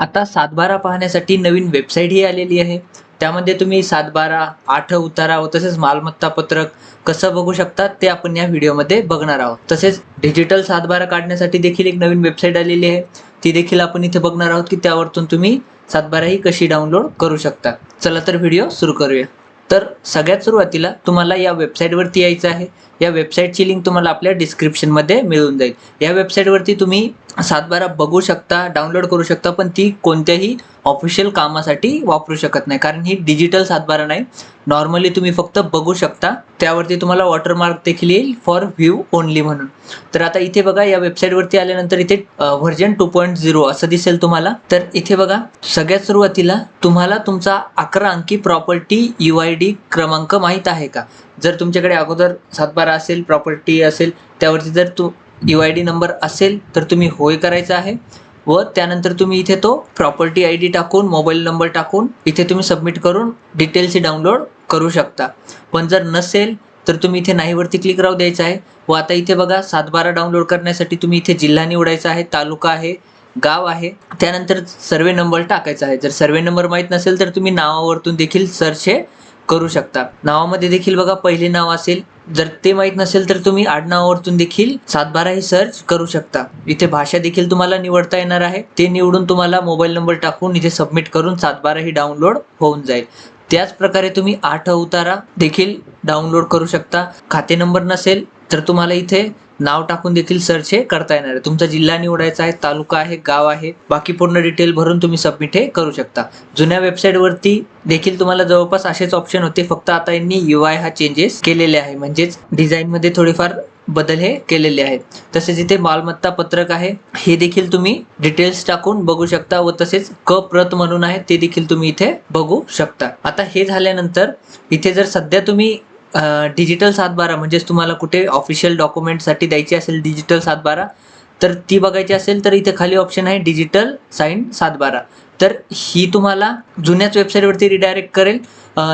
आता सातबारा पाहण्यासाठी नवीन वेबसाईटही आलेली आहे. त्यामध्ये तुम्ही सातबारा आठ उतारा व तसेच मालमत्ता पत्रक कसं बघू शकता ते आपण या व्हिडिओमध्ये बघणार आहोत. तसेच डिजिटल सातबारा काढण्यासाठी देखील एक नवीन वेबसाईट आलेली आहे. ती देखील आपण इथे बघणार आहोत की त्यावरतून तुम्ही सातबारा ही कशी डाउनलोड करू शकता. चला तर व्हिडिओ सुरू करूया. तर सगळ्यात सुरुवातीला तुम्हाला या वेबसाईटवरती यायचं आहे. या वेबसाईटची लिंक तुम्हाला आपल्या डिस्क्रिप्शनमध्ये मिळून जाईल. या वेबसाईटवरती तुम्ही सातबारा बघू शकता डाउनलोड करू शकता पण ती कोणत्याही ऑफिशियल कामासाठी वापरू शकत नाही. कारण ही डिजिटल सातबारा नाही. नॉर्मली तुम्ही फक्त बघू शकता. त्यावरती तुम्हाला वॉटरमार्क देखील येईल फॉर व्ह्यू ओनली म्हणून. तर आता इथे बघा या वेबसाईटवरती आल्यानंतर इथे व्हर्जन टू पॉईंट झिरो असं दिसेल तुम्हाला. तर इथे बघा सगळ्यात सुरुवातीला तुम्हाला तुमचा अकरा अंकी प्रॉपर्टी यू आय डी क्रमांक माहीत आहे का? जर तुमच्याकडे अगोदर सातबारा असेल प्रॉपर्टी असेल त्यावरती जर तू यू आय डी नंबर असेल तर तुम्ही होय करायचा आहे. व त्यानंतर तुम्ही इथे तो प्रॉपर्टी आय डी टाकून मोबाईल नंबर टाकून इथे तुम्ही सबमिट करून डिटेल्स डाउनलोड करू शकता. पण जर नसेल तर तुम्ही इथे नाहीवरती क्लिक राहू द्यायचं आहे. व आता इथे बघा सातबारा डाउनलोड करण्यासाठी तुम्ही इथे जिल्हा निवडायचा आहे तालुका आहे गाव आहे. त्यानंतर सर्वे नंबर टाकायचा आहे. जर सर्वे नंबर माहीत नसेल तर तुम्ही नावावरतून देखील सर्च हे करू शकता. नावामध्ये देखील बघा पहिले नाव असेल. जर ते माहीत नसेल तर तुम्ही आडनावावरतून देखील सातबारा ही सर्च करू शकता. इथे भाषा देखील तुम्हाला निवडता येणार आहे. ते निवडून तुम्हाला मोबाईल नंबर टाकून इथे सबमिट करून सातबारा ही डाउनलोड होऊन जाईल. त्याच प्रकारे तुम्ही आठ अवतारा देखील डाउनलोड करू शकता. खाते नंबर नसेल तर तुम्हाला इथे नाव टाकून देखील सर्च हे करता येणार आहे. तुमचा जिल्हा निवडायचा आहे तालुका आहे गाव आहे बाकी पूर्ण डिटेल भरून तुम्ही सबमिट हे करू शकता. जुन्या वेबसाईटवरती देखील तुम्हाला जवळपास असेच ऑप्शन होते. फक्त आता यांनी यू आय हा चेंजेस केलेले आहे. म्हणजेच डिझाईनमध्ये थोडेफार बदल हे केलेले आहेत. तसेच इथे मालमत्ता पत्रक आहे. हे देखील तुम्ही डिटेल्स टाकून बघू शकता व तसेच क प्रत म्हणून आहे ते देखील तुम्ही इथे बघू शकता. आता हे झाल्यानंतर इथे जर सध्या तुम्ही डिजिटल सातबारा म्हणजेच तुम्हाला कुठे ऑफिशियल डॉक्युमेंटसाठी द्यायची असेल डिजिटल सातबारा तर ती बघायची असेल तर इथे खाली ऑप्शन आहे डिजिटल साईन सातबारा. तर ही तुम्हाला जुन्याच वेबसाईटवरती रिडायरेक्ट करेल.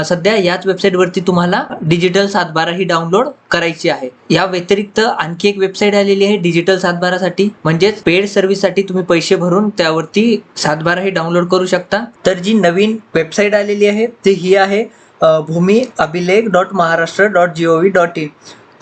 सध्या याच वेबसाईटवरती तुम्हाला डिजिटल सातबारा ही डाउनलोड करायची आहे. या व्यतिरिक्त आणखी एक वेबसाईट आलेली आहे डिजिटल सातबारासाठी म्हणजेच पेड सर्व्हिससाठी तुम्ही पैसे भरून त्यावरती सातबारा ही डाउनलोड करू शकता. तर जी नवीन वेबसाईट आलेली आहे ती ही आहे. Bhumi Abhilekh dot Maharashtra dot G O V dot in.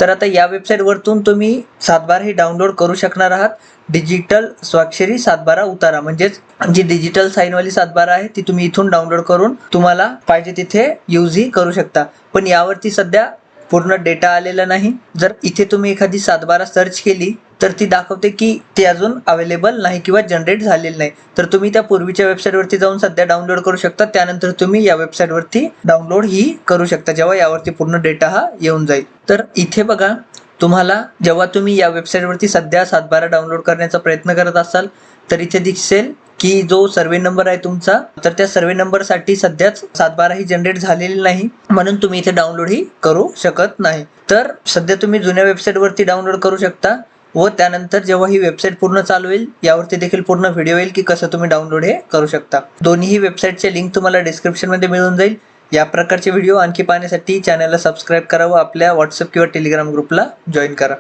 तर आता या वेबसाईटवरतून तुम्ही सातबारा ही डाउनलोड करू शकणार आहात. डिजिटल स्वाक्षरी सातबारा उतारा. म्हणजेच जी डिजिटल साईनवाली सातबारा आहे ती तुम्ही इथून डाउनलोड करून तुम्हाला पाहिजे तिथे यूजही करू शकता. पण यावरती सध्या पूर्ण डेटा आलेला नाही. जर इथे तुम्ही एखादी सातबारा सर्च केली तर ती दाखवते की ती अजून अवेलेबल नाही किंवा जनरेट झालेली नाही. तर तुम्ही त्या पूर्वीच्या वेबसाईटवरती जाऊन सध्या डाउनलोड करू शकता. त्यानंतर तुम्ही या वेबसाईटवरती डाउनलोड ही करू शकता जेव्हा यावरती पूर्ण डेटा हा येऊन जाईल. तर इथे बघा तुम्हाला जेव्हा तुम्ही या वेबसाईटवरती सध्या सातबारा डाउनलोड करण्याचा प्रयत्न करत असाल तर इथे दिसेल की जो सर्वे नंबर आहे तुमचा तर त्या सर्वे नंबरसाठी सध्याच सातबारा ही जनरेट झालेली नाही म्हणून तुम्ही इथे डाउनलोड ही करू शकत नाही. तर सध्या तुम्ही जुन्या वेबसाईटवरती डाउनलोड करू शकता व त्यानंतर जेव्हा ही वेबसाईट पूर्ण चालू होईल यावरती देखील पूर्ण व्हिडिओ येईल की कसं तुम्ही डाउनलोड हे करू शकता. दोन्ही वेबसाईटचे लिंक तुम्हाला डिस्क्रिप्शनमध्ये मिळून जाईल. या प्रकारचे व्हिडिओ आणखी पाहण्यासाठी चॅनलला सबस्क्राईब करा व आपल्या व्हॉट्सअप किंवा टेलिग्राम ग्रुपला जॉईन करा.